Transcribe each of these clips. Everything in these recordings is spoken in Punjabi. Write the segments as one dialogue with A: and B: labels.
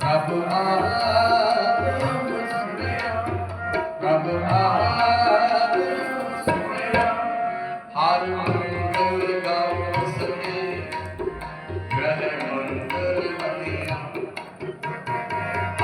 A: ਪ੍ਰਭ ਆ ਪ੍ਰਭ ਆ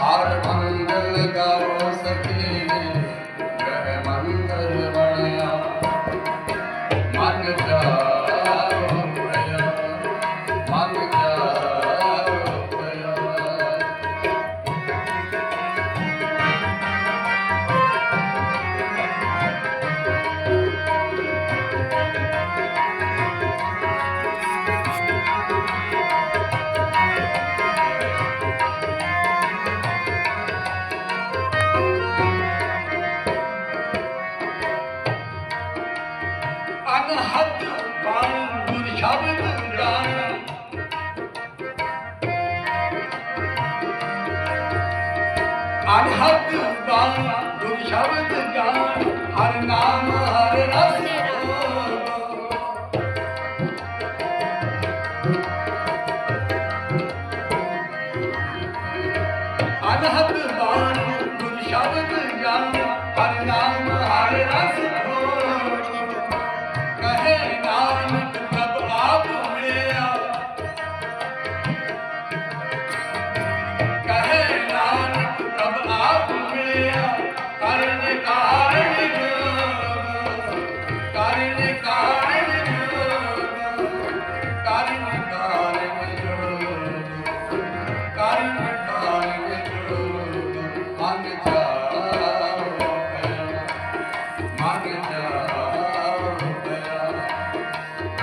A: ਹਰ ਮੰਗਲ ਗਾਵੋ ਸਖੀ ਅਨਹਦ ਦਾਨ ਗੁਰ ਸ਼ਬਦ ਹਰ ਨਾਮ, ਹਰ ਰਸ ਅਨਹਦ ਦਾਨ ਗੁਰ ਸ਼ਬਦ ਜਾਨ ਹਰ ਨਾਮ, ਹਰ ਰਸ